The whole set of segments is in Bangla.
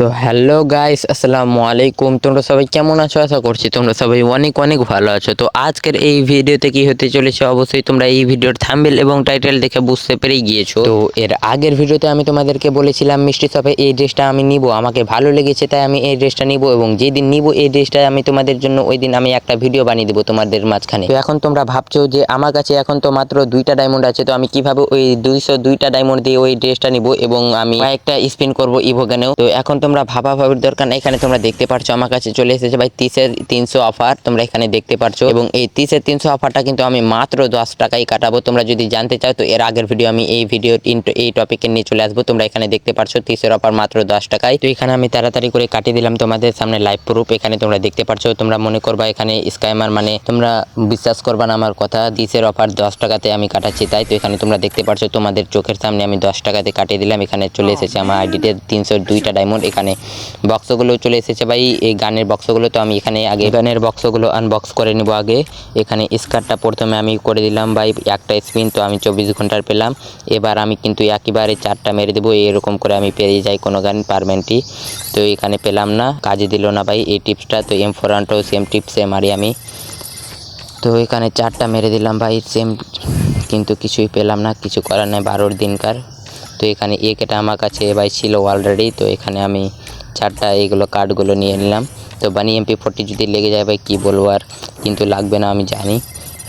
তো হ্যালো গাইস আসসালামু আলাইকুম। তোমরা সবাই কেমন আছো? আশা করছি তোমরা সবাই অনেক অনেক ভালো আছো। তো আজকের এই ভিডিওতে কি হতে চলেছে? অবশ্যই তোমরা এই ভিডিওর থাম্বেল এবং টাইটেল দেখে বুঝতে পেরে গিয়েছো। তো এর আগের ভিডিওতে আমি তোমাদেরকে বলেছিলাম, মিষ্টি শপে এই ড্রেসটা আমি নিব। আমাকে ভালো লেগেছে, তাই আমি এই ড্রেসটা নিব এবং যেদিন নিব এই ড্রেসটা আমি তোমাদের জন্য ওই দিন আমি একটা ভিডিও বানিয়ে দেবো তোমাদের মাঝখানে। তো এখন তোমরা ভাবছ যে আমার কাছে এখন তো মাত্র দুইটা ডায়মন্ড আছে, তো আমি কীভাবে ওই দুইশো দুইটা ডায়মন্ড দিয়ে ওই ড্রেসটা নিব এবং আমি কয়েকটা স্পিন করব ইভোগানেও তো এখন তোমরা ভাবা ভাবির দরকার না এখানে তোমরা দেখতে পারছ আমার কাছে চলে এসেছে ভাই তিসের তিনশো অফার তোমরা এখানে দেখতে পারছ। এবং এই তিসের তিনশো অফারটা কিন্তু আমি মাত্র দশ টাকায় কাটাবো। তোমরা যদি জানতে চাও তো এর আগের ভিডিও আমি এই ভিডিও এই টপিকে নিয়ে চলে আসব। তোমরা এখানে দেখতে পারছ তিসের অফার মাত্র দশ টাকায়। তো এখানে আমি তাড়াতাড়ি করে কাটিয়ে দিলাম তোমাদের সামনে লাইভ প্রুফ এখানে তোমরা দেখতে পারছ তোমরা মনে করবা এখানে স্কাইমার মানে তোমরা বিশ্বাস করবা না আমার কথা। দিসের অফার দশ টাকাতে আমি কাটাচ্ছি তাই তো এখানে তোমরা দেখতে পারছ তোমাদের চোখের সামনে আমি দশ টাকাতে কাটিয়ে দিলাম। এখানে চলে এসেছে আমার আইডিতে তিনশো দুইটা ডায়মন্ড এখানে বক্সগুলো চলে এসেছে ভাই। এই গানের বক্সগুলো তো আমি এখানে আগে গানের বক্সগুলো আনবক্স করে নেব আগে। এখানে স্কার্টটা প্রথমে আমি করে দিলাম ভাই, একটা স্পিন তো আমি চব্বিশ ঘণ্টার পেলাম। এবার আমি কিন্তু একেবারে চারটা মেরে দেবো, এরকম করে আমি পেরিয়ে যাই কোনো গান পারমেন্টই তো এখানে পেলাম না কাজে দিল না ভাই এই টিপসটা, তো এম ফোর সেম টিপসে মারি আমি। তো এখানে চারটা মেরে দিলাম ভাই সেম কিন্তু কিছুই পেলাম না, কিছু করার নেই, বারোর দিনকার। তো এখানে এক এটা আমার কাছে এবার ছিল অলরেডি তো এখানে আমি চারটা এইগুলো কার্ডগুলো নিয়ে নিলাম। তো বানি এমপি ফোরটি যদি লেগে যায় ভাই, কী বলব আর? কিন্তু লাগবে না, আমি জানি।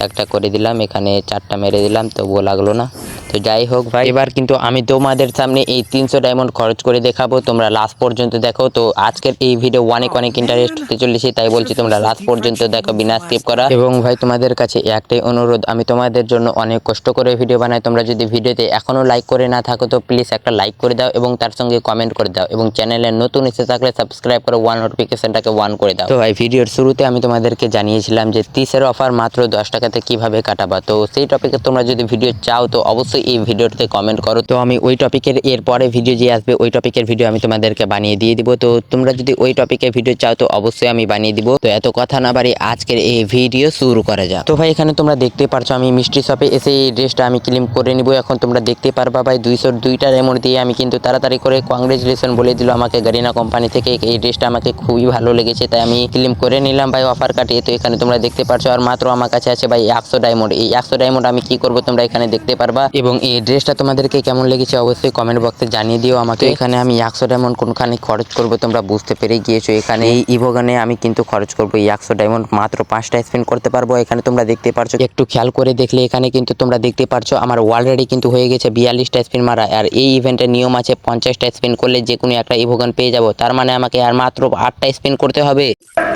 একটা করে দিলাম, এখানে চারটা মেরে দিলাম, তবুও লাগল না। তো যাই হোক ভাই, এবার কিন্তু আমি তোমাদের সামনে এই তিনশো ডায়মন্ড খরচ করে দেখাবো। তোমরা লাস্ট পর্যন্ত দেখো, তো আজকের এই ভিডিও অনেক অনেক ইন্টারেস্ট হতে চলেছে, তাই বলছি তোমরা লাস্ট পর্যন্ত দেখো, বিনা স্কিপ করা। এবং ভাই, তোমাদের কাছে একটাই অনুরোধ, আমি তোমাদের জন্য অনেক কষ্ট করে ভিডিও বানাই। তোমরা যদি ভিডিওতে এখনও লাইক করে না থাকো, তো প্লিজ একটা লাইক করে দাও এবং তার সঙ্গে কমেন্ট করে দাও এবং চ্যানেলে নতুন এসে থাকলে সাবস্ক্রাইব করে ওয়ান নোটিফিকেশনটাকে ওয়ান করে দাও। তো ভাই ভিডিওর শুরুতে আমি তোমাদেরকে জানিয়েছিলাম যে তিসের অফার মাত্র দশ টাকাতে কীভাবে কাটাবা? তো সেই টপিকে তোমরা যদি ভিডিও চাও, তো অবশ্যই এই ভিডিওতে কমেন্ট করো। তো আমি ওই টপিকের এর পরে ভিডিও যে আসবে, ওই টপিকের ভিডিও আমি তোমাদেরকে বানিয়ে দিয়ে দিব। তো তোমরা যদি ওই টপিকের ভিডিও চাও, তো অবশ্যই আমি বানিয়ে দিব। তো এত কথা না বাড়ি আজকের এই ভিডিও শুরু করা যাক। তো ভাই, এখানে তোমরা দেখতে পারছ, আমি মিষ্টি শপে এসে এই ড্রেসটা আমি ক্লিম করে নিব। এখন তোমরা দেখতে পারবা ভাই, দুইশো দুইটা রেমোট দিয়ে আমি কিন্তু তাড়াতাড়ি করে কংগ্রেচুলেশন বলে দিল আমাকে গারিনা কোম্পানি থেকে। এই ড্রেসটা আমাকে খুবই ভালো লেগেছে, তাই আমি ক্লিম করে নিলাম ভাই অফার কাটিয়ে। তো এখানে তোমরা দেখতে পারছ, আর মাত্র আমার কাছে আছে ভাই একশো ডায়মন্ড এই একশো ডায়মন্ড আমি কি করব তোমরা এখানে দেখতে পারবা। এবং এই ড্রেসটা তোমাদেরকে কেমন লেগেছে অবশ্যই কমেন্ট বক্সে জানিয়ে দিও আমাকে। এখানে আমি একশো ডায়মন্ড কোনখানে খরচ করব তোমরা বুঝতে পেরে গিয়েছো এখানে। এই ইভোগানে আমি কিন্তু খরচ করব এই একশো ডায়মন্ড মাত্র পাঁচটা স্পেন্ড করতে পারব। এখানে তোমরা দেখতে পারছ একটু খেয়াল করে দেখলে এখানে কিন্তু তোমরা দেখতে পারছ আমার অলরেডি কিন্তু হয়ে গেছে বিয়াল্লিশটা স্পিন মারা। আর এই ইভেন্টের নিয়ম আছে পঞ্চাশটা স্পিন করলে যে কোনো একটা ইভোগান পেয়ে যাব। তার মানে আমাকে আর মাত্র আটটা স্পিন করতে হবে।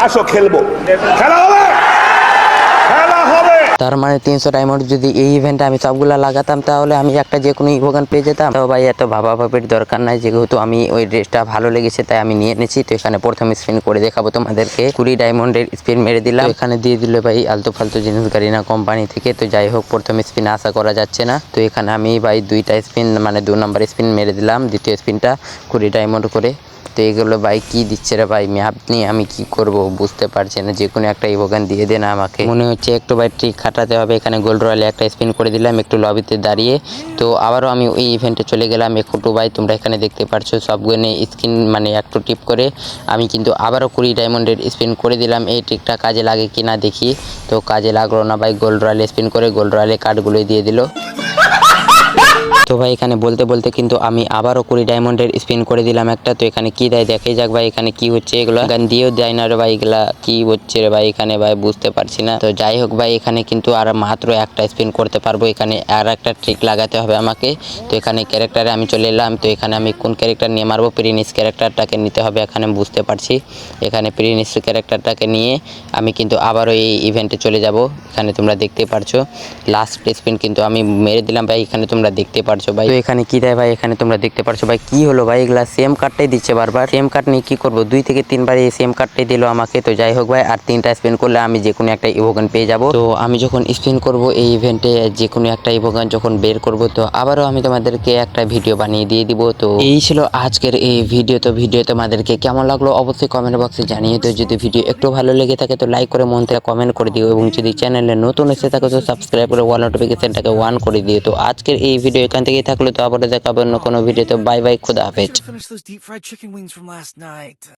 আসো খেলব। খেলা হবে! তার মানে তিনশো ডায়মন্ড যদি এই ইভেন্টে আমি সবগুলো লাগাতাম, তাহলে আমি একটা যে কোনো ইভোগান পেয়ে যেতাম? তো ভাই, এত ভাবা ভাবির দরকার নাই। যেহেতু আমি ওই ড্রেসটা ভালো লেগেছে, তাই আমি নিয়ে এনেছি। তো এখানে প্রথম স্পিন করে দেখাবো তোমাদেরকে। কুড়ি ডায়মন্ডের স্পিন মেরে দিলাম। এখানে দিয়ে দিল ভাই, আলতু ফালতু জিনিস গাড়ি না কোম্পানি থেকে। তো যাই হোক, প্রথম স্পিন আশা করা যাচ্ছে না। তো এখানে আমি ভাই দুইটা স্পিন মানে দু নম্বর স্পিন মেরে দিলাম। দ্বিতীয় স্পিনটা কুড়ি ডায়মন্ড করে। তো এগুলো ভাই কি দিচ্ছে রে ভাই? ম্যাপ নিয়ে আমি কি করব? বুঝতে পারছি না। যে কোনো একটা ইভোগান দিয়ে দেন আমাকে। মনে হচ্ছে একটু ভাই ট্রিক খাটাতে হবে। এখানে গোল্ড রয়্যালে একটা স্পিন করে দিলাম, একটু লবিতে দাঁড়িয়ে। তো আবারও আমি ওই ইভেন্টে চলে গেলাম। একটু ভাই তোমরা এখানে দেখতে পারছ সবগুলো স্ক্রিন মানে একটু টিপ করে। আমি কিন্তু আবারও কুড়ি ডায়মন্ডের স্পিন করে দিলাম। এই ট্রিকটা কাজে লাগে কি না দেখি। তো কাজে লাগল না ভাই গোল্ড রয়্যালে স্পিন করে গোল্ড রয়্যালে কার্ডগুলোই দিয়ে দিল। তো ভাই, এখানে বলতে বলতে কিন্তু আমি আবারও কুড়ি ডায়মন্ডের স্পিন করে দিলাম একটা। তো এখানে কি দেয় দেখে যাক ভাই, এখানে কি হচ্ছে এগুলো। গান দিয়েও দেয় না রে ভাই, এগুলা কি হচ্ছে রে ভাই, এখানে ভাই বুঝতে পারছি না। তো যাই হোক ভাই, এখানে কিন্তু আর মাত্র একটা স্পিন করতে পারব। এখানে আর একটা ট্রিক লাগাতে হবে আমাকে। তো এখানে ক্যারেক্টারে আমি চলে এলাম। তো এখানে আমি কোন ক্যারেক্টার নিয়ে মারবো? প্রিনিস ক্যারেক্টারটাকে নিতে হবে এখানে, বুঝতে পারছি। এখানে প্রিনিস ক্যারেক্টারটাকে নিয়ে আমি কিন্তু আবারও এই ইভেন্টে চলে যাব। এখানে তোমরা দেখতে পারছ। লাস্ট স্পিন কিন্তু আমি মেরে দিলাম ভাই, এখানে তোমরা দেখতে পারছ। ভাই? তো এখানে কি দেয় ভাই? এখানে তোমরা দেখতে পারছ ভাই, কি হলো ভাই? এগুলা সেম কার্ডটাই দিচ্ছে বারবার। সেম কার্ড নিয়ে কি করব? দুই থেকে তিনবার এই সেম কার্ডটাই দিল আমাকে। তো যাই হোক ভাই, আর তিনটা স্পিন করলে আমি যে কোনো একটা ইভোগান পেয়ে যাব। তো আমি যখন স্পিন করব এই ইভেন্টে যে কোনো একটা ইভোগান যখন বের করব, তো আবারও আমি তোমাদেরকে একটা ভিডিও বানিয়ে দিয়ে দিব। তো এই ছিল আজকের এই ভিডিও তো ভিডিও তোমাদেরকে কেমন লাগল অবশ্যই কমেন্ট বক্সে জানিয়ে তো যদি ভিডিও একটু ভালো লেগে থাকে, তো লাইক করে মন থেকে কমেন্ট করে দিও। এবং যদি চ্যানেলে নতুন এসে থাকো, তো সাবস্ক্রাইব করে ওয়াল নোটিফিকেশনটাকে ওয়ান করে দিও। তো আজকের এই ভিডিও এখান থেকেই থাকল তো আবারও দেখাবো অন্য কোনো ভিডিওতে। বাই বাই খুদা হাফেজ।